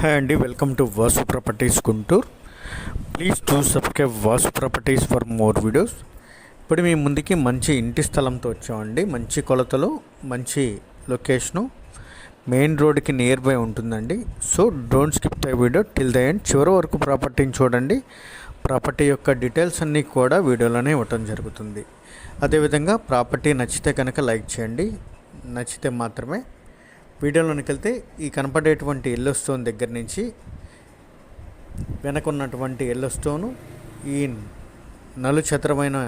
Hi అండి welcome to Vasu properties Guntur. Please to subscribe Vasu properties for more videos. ఇప్పుడు మీ ముందుకి మంచి ఇంటి స్థలంతో వచ్చామండి. మంచి కొలతలు మంచి లొకేషను. మెయిన్ రోడ్కి నియర్ బై ఉంటుందండి. So don't skip the video till the end. చివరి వరకు ప్రాపర్టీని చూడండి. ప్రాపర్టీ యొక్క డీటెయిల్స్ అన్నీ కూడా వీడియోలోనే ఇవ్వటం జరుగుతుంది. అదేవిధంగా ప్రాపర్టీ నచ్చితే కనుక లైక్ చేయండి. నచ్చితే మాత్రమే వీడియోలోనికి వెళ్తే ఈ కనపడేటువంటి ఎల్లో స్టోన్ దగ్గర నుంచి వెనకున్నటువంటి ఎల్లో స్టోను ఈ నలుచత్రమైన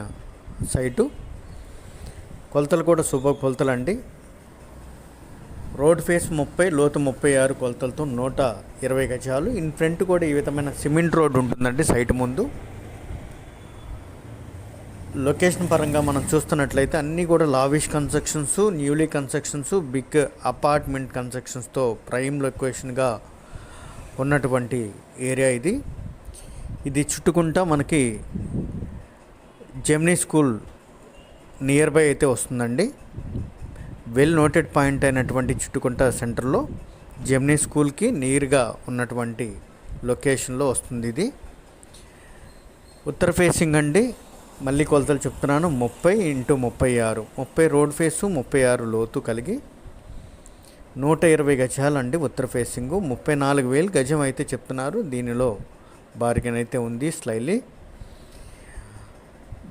సైటు కొలతలు కూడా శుభ కొలతలు అండి రోడ్ ఫేస్ ముప్పై లోతు ముప్పై ఆరు కొలతలతో నూట ఇరవై గజాలు. ఇన్ ఫ్రంట్ కూడా ఈ విధమైన సిమెంట్ రోడ్ ఉంటుందండి సైట్ ముందు. లొకేషన్ పరంగా మనం చూస్తున్నట్లయితే అన్నీ కూడా lavish constructions newly constructions big apartment కన్స్ట్రక్షన్స్తో prime లొకేషన్గా ఉన్నటువంటి ఏరియా ఇది. ఇది చుట్టుకుంటా మనకి జెమినీ స్కూల్ నియర్ బై అయితే వస్తుందండి. వెల్ నోటెడ్ పాయింట్ అయినటువంటి చుట్టుకుంట సెంటర్లో జెమినీ స్కూల్కి నియర్గా ఉన్నటువంటి లొకేషన్లో వస్తుంది ఇది. ఉత్తర ఫేసింగ్ అండి. మళ్ళీ కొలతలు చెప్తున్నాను. ముప్పై ఇంటూ ముప్పై ఆరు. ముప్పై రోడ్ ఫేసు ముప్పై ఆరు లోతు కలిగి నూట ఇరవై గజాలండి ఉత్తర ఫేసింగు. ముప్పై నాలుగు వేలు గజం అయితే చెప్తున్నారు. దీనిలో బార్గెన్ అయితే ఉంది స్లైలీ.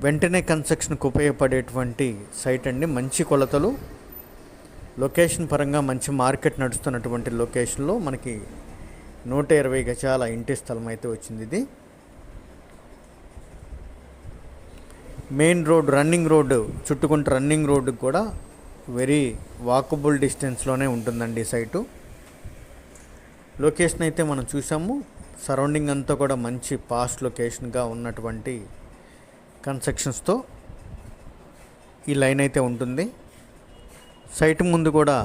వెంటనే కన్స్ట్రక్షన్కి ఉపయోగపడేటువంటి సైట్ అండి. మంచి కొలతలు. లొకేషన్ పరంగా మంచి మార్కెట్ నడుస్తున్నటువంటి లొకేషన్లో మనకి నూట ఇరవై గజాల ఇంటి స్థలం అయితే వచ్చింది ఇది. మెయిన్ రోడ్ రన్నింగ్ రోడ్డు చుట్టుకుంటే రన్నింగ్ రోడ్డు కూడా వెరీ వాకబుల్ డిస్టెన్స్లోనే ఉంటుందండి సైటు. లొకేషన్ అయితే మనం చూసాము. సరౌండింగ్ అంతా కూడా మంచి పాస్ట్ లొకేషన్గా ఉన్నటువంటి కన్స్ట్రక్షన్స్తో ఈ లైన్ అయితే ఉంటుంది. సైట్ ముందు కూడా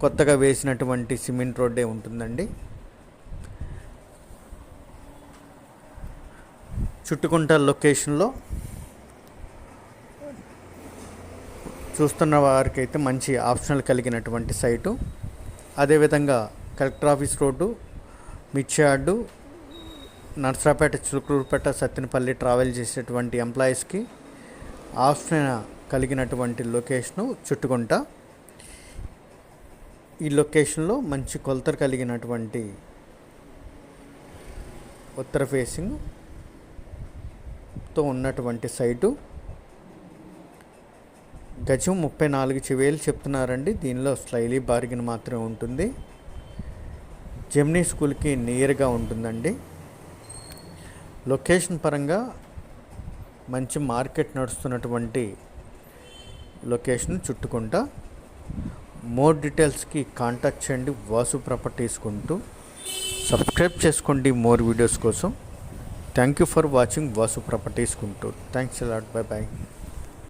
కొత్తగా వేసినటువంటి సిమెంట్ రోడ్డే ఉంటుందండి. చుట్టుకుంట లొకేషన్లో చూస్తున్న వారికి అయితే మంచి ఆప్షనల్ కలిగినటువంటి సైటు. అదేవిధంగా కలెక్టర్ ఆఫీస్ రోడ్డు మిర్చార్డు నర్సరాపేట చిలుకూరుపేట సత్తినపల్లి ట్రావెల్ చేసేటువంటి ఎంప్లాయీస్కి ఆప్షన్ కలిగినటువంటి లొకేషను చుట్టుకుంటా. ఈ లొకేషన్లో మంచి కొలతలు కలిగినటువంటి ఉత్తర ఫేసింగ్తో ఉన్నటువంటి సైటు. గజం ముప్పై నాలుగు వేలు చెప్తున్నారండి. దీనిలో స్లైలీ బార్గిన్ మాత్రమే ఉంటుంది. జెమినీ స్కూల్కి నియర్గా ఉంటుందండి. లొకేషన్ పరంగా మంచి మార్కెట్ నడుస్తున్నటువంటి లొకేషన్ చుట్టుకుంటా. మోర్ డీటెయిల్స్కి కాంటాక్ట్ చేయండి. వాసు ప్రాపర్టీస్ కొంటూ సబ్స్క్రైబ్ చేసుకోండి మోర్ వీడియోస్ కోసం. Thank you for watching Vasu properties Guntur thanks a lot. Bye bye